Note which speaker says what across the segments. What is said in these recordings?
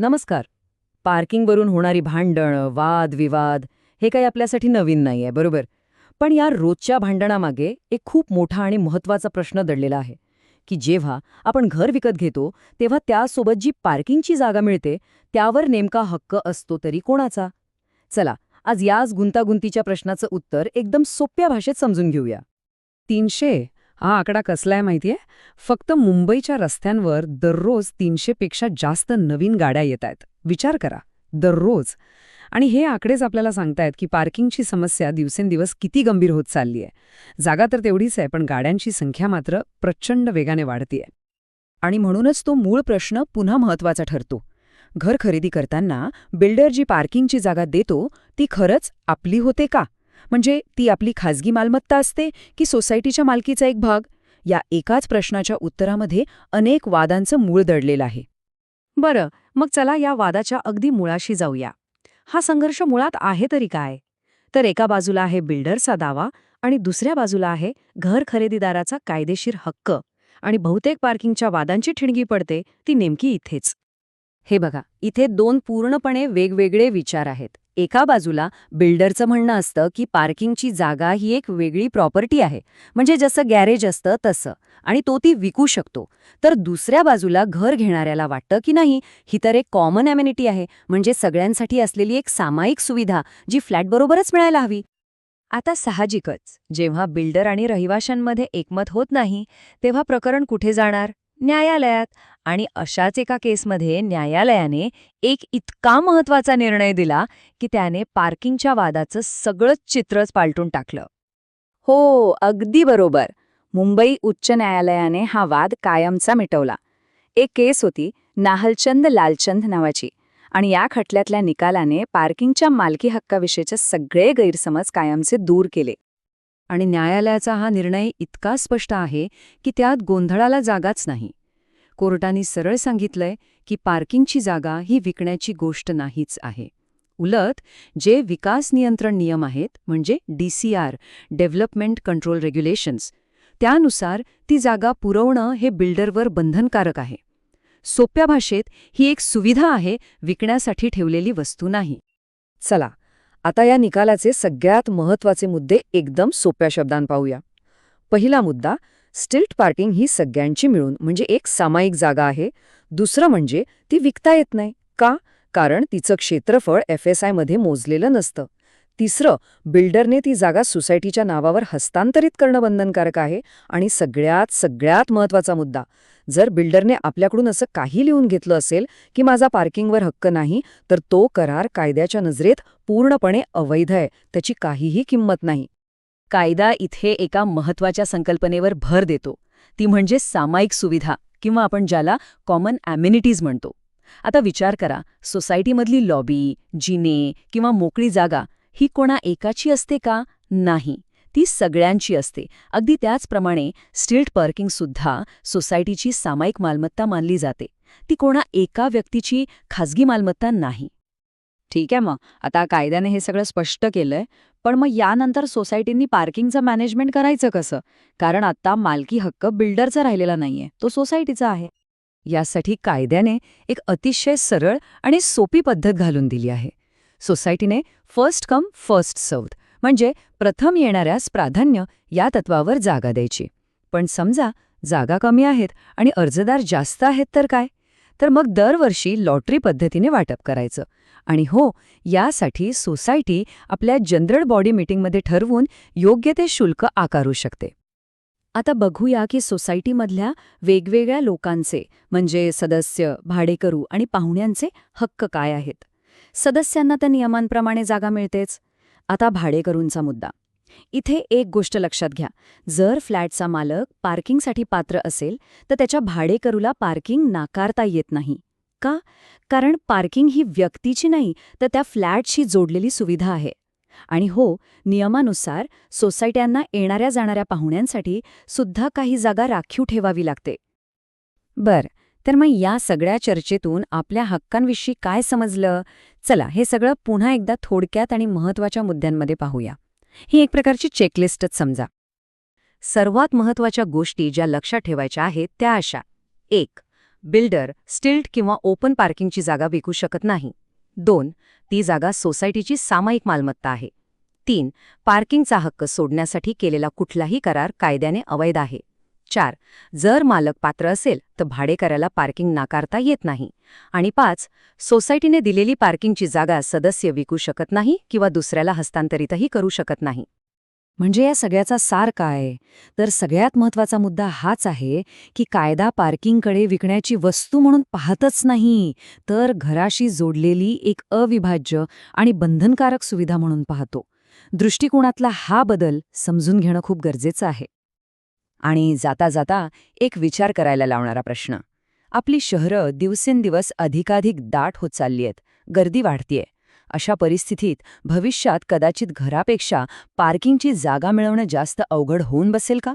Speaker 1: नमस्कार. पार्किंगवरून होणारी भांडणं वाद विवाद हे काही आपल्यासाठी नवीन नाहीये बरोबर? पण या रोजच्या भांडणामागे एक खूप मोठा आणि महत्त्वाचा प्रश्न दडलेला आहे की जेव्हा आपण घर विकत घेतो तेव्हा त्यासोबत जी पार्किंगची जागा मिळते त्यावर नेमका हक्क असतो तरी कोणाचा? चला आज याच गुंतागुंतीच्या प्रश्नाचं उत्तर एकदम सोप्या भाषेत समजून घेऊया.
Speaker 2: तीनशे हा आकडा कसलाय माहितीये? फक्त मुंबईच्या रस्त्यांवर दररोज तीनशेपेक्षा जास्त नवीन गाड्या येत आहेत. विचार करा. दररोज. आणि हे आकडेच आपल्याला सांगतायत की पार्किंगची समस्या दिवसेंदिवस किती गंभीर होत चालली आहे जागा तर तेवढीच आहे पण गाड्यांची संख्या मात्र प्रचंड वेगाने वाढतीये.
Speaker 1: आणि म्हणूनच तो मूळ प्रश्न पुन्हा महत्त्वाचा ठरतो. घर खरेदी करताना बिल्डर जी पार्किंगची जागा देतो ती खरंच आपली होते का? म्हणजे ती आपली खाजगी मालमत्ता असते की सोसायटीच्या मालकीचा एक भाग? या एकाच प्रश्नाच्या उत्तरामध्ये अनेक वादांचं मूळ दडलेलं आहे. बरं मग चला या वादाच्या अगदी मुळाशी जाऊया. हा संघर्ष मुळात आहे तरी काय? तर एका बाजूला आहे बिल्डरचा दावा आणि दुसऱ्या बाजूला आहे घर खरेदीदाराचा कायदेशीर हक्क आणि बहुतेक पार्किंगच्या वादांची ठिणगी पडते ती नेमकी इथेच. हे बघा इथे दोन पूर्णपणे वेगवेगळे विचार आहेत. एका बाजूला बिल्डरचं म्हणणं असतं की पार्किंगची जागा ही एक वेगळी प्रॉपर्टी आहे. म्हणजे जसं गॅरेज असतं तसं. आणि तो ती विकू शकतो. तर दुसऱ्या बाजूला घर घेणाऱ्याला वाटतं की नाही ही तर एक कॉमन ॲम्युनिटी आहे. म्हणजे सगळ्यांसाठी असलेली एक सामायिक सुविधा जी फ्लॅटबरोबरच मिळायला हवी. आता साहजिकच. जेव्हा बिल्डर आणि रहिवाशांमध्ये एकमत होत नाही तेव्हा प्रकरण कुठे जाणार? न्यायालयात आणि अशाच एका केसमध्ये न्यायालयाने एक इतका महत्त्वाचा निर्णय दिला की त्याने पार्किंगच्या वादाचं सगळंच चित्रच पालटून टाकलं. हो अगदी बरोबर. मुंबई उच्च न्यायालयाने हा वाद कायमचा मिटवला. एक केस होती नाहलचंद लालचंद नावाची आणि या खटल्यातल्या निकालाने पार्किंगच्या मालकी हक्काविषयीचे सगळे गैरसमज कायमचे दूर केले. आणि न्यायालयाचा हा निर्णय इतका स्पष्ट आहे की त्यात गोंधळाला जागाच नाही. कोर्टाने सरळ सांगितलंय की पार्किंगची जागा ही विकण्याची गोष्ट नाहीच आहे. उलट जे विकास नियंत्रण नियम आहेत म्हणजे डीसीआर डेव्हलपमेंट कंट्रोल रेग्युलेशन्स त्यानुसार ती जागा पुरवणं हे बिल्डरवर बंधनकारक आहे. सोप्या भाषेत ही एक सुविधा आहे विकण्यासाठी ठेवलेली वस्तू नाही. चला आता या निकालाचे सगळ्यात महत्त्वाचे मुद्दे एकदम सोप्या शब्दांत पाहूया. पहिला मुद्दा स्टिल्ट पार्किंग ही सगळ्यांची मिळून म्हणजे एक सामायिक जागा आहे. दुसरं म्हणजे ती विकता येत नाही. का? कारण तिचं क्षेत्रफळ एफ एस आयमध्ये मोजलेलं नसतं. तिसरं बिल्डरने ती जागा सोसायटीच्या नावावर हस्तांतरित करणं बंधनकारक आहे आणि सगळ्यात सगळ्यात महत्त्वाचा मुद्दा जर बिल्डरने आपल्याकडून असं काही लिहून घेतलं असेल की माझा पार्किंगवर हक्क नाही तर तो करार कायद्याच्या नजरेत पूर्णपणे अवैध आहे त्याची काहीही किंमत नाही. कायदा इथे एका महत्त्वाच्या संकल्पनेवर भर देतो. ती म्हणजे सामायिक सुविधा किंवा आपण ज्याला कॉमन ॲम्युनिटीज म्हणतो. आता विचार करा सोसायटीमधली लॉबी जिने किंवा मोकळी जागा ही कोणा एकाची असते का? नाही. ती सगळ्यांची असते. अगदी त्याचप्रमाणे स्टिल्ट पार्किंगसुद्धा सोसायटीची सामायिक मालमत्ता मानली जाते. ती कोणा एका व्यक्तीची खाजगी मालमत्ता नाही. ठीक आहे मग. आता कायद्याने हे सगळं स्पष्ट केलंय. पण मग यानंतर सोसायटींनी पार्किंगचं मॅनेजमेंट करायचं कसं? कारण आता मालकी हक्क बिल्डरचा राहिलेला नाहीये. तो सोसायटीचा आहे. यासाठी कायद्याने एक अतिशय सरळ आणि सोपी पद्धत घालून दिली आहे. सोसायटीने फर्स्ट कम फर्स्ट सर्व्ड म्हणजे प्रथम येणाऱ्यास प्राधान्य या तत्वावर जागा द्यायची. पण समजा जागा कमी आहेत आणि अर्जदार जास्त आहेत तर काय? तर मग दरवर्षी लॉटरी पद्धतीने वाटप करायचं. आणि हो यासाठी सोसायटी आपल्या जनरल बॉडी मीटिंगमध्ये ठरवून योग्य ते शुल्क आकारू शकते. आता बघूया की सोसायटीमधल्या वेगवेगळ्या लोकांचे म्हणजे सदस्य भाडेकरू आणि पाहुण्यांचे हक्क काय आहेत. सदस्यांना त्या नियमांप्रमाणे जागा मिळतेच. आता भाडेकरूंचा मुद्दा. इथे एक गोष्ट लक्षात घ्या. जर फ्लॅटचा मालक पार्किंगसाठी पात्र असेल तर त्याच्या भाडेकरूला पार्किंग नाकारता येत नाही. का? कारण पार्किंग ही व्यक्तीची नाही तर त्या फ्लॅटशी जोडलेली सुविधा आहे. आणि हो नियमानुसार सोसायट्यांना येणाऱ्या जाणाऱ्या पाहुण्यांसाठी सुद्धा काही जागा राखीव ठेवावी लागते. बर तर मग या सगळ्या चर्चेतून आपल्या हक्कांविषयी काय समजलं? चला हे सगळं पुन्हा एकदा थोडक्यात आणि महत्त्वाच्या मुद्द्यांमध्ये पाहूया. ही एक प्रकारची चेकलिस्टच समजा. सर्वात महत्त्वाच्या गोष्टी ज्या लक्षात ठेवायच्या आहेत त्या अशा. एक
Speaker 3: बिल्डर स्टिल्ट किंवा ओपन पार्किंगची जागा विकू शकत नाही. दोन ती जागा सोसायटीची सामायिक मालमत्ता आहे. तीन पार्किंगचा हक्क सोडण्यासाठी केलेला कुठलाही करार कायद्याने अवैध आहे. चार. जर मालक पात्र असेल तर भाडेकऱ्याला पार्किंग नाकारता येत नाही. आणि पाच. सोसायटीने दिलेली पार्किंगची जागा सदस्य विकू शकत नाही किंवा दुसऱ्याला हस्तांतरितही करू शकत नाही.
Speaker 2: म्हणजे या सगळ्याचा सार काय? तर सगळ्यात महत्त्वाचा मुद्दा हाच आहे की कायदा पार्किंगकडे विकण्याची वस्तू म्हणून पाहतच नाही तर घराशी जोडलेली एक अविभाज्य आणि बंधनकारक सुविधा म्हणून पाहतो. दृष्टिकोनातला हा बदल समजून घेणं खूप गरजेचं आहे.
Speaker 1: आणि जाता जाता एक विचार करायला लावणारा प्रश्न. आपली शहरं दिवसेंदिवस अधिकाधिक दाट होत चालली आहेत. गर्दी वाढतीये. अशा परिस्थितीत भविष्यात कदाचित घरापेक्षा पार्किंगची जागा मिळवणं जास्त अवघड होऊन बसेल का?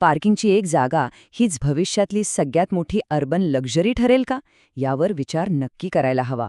Speaker 1: पार्किंगची एक जागा हीच भविष्यातली सगळ्यात मोठी अर्बन लक्झरी ठरेल का? यावर विचार नक्की करायला हवा.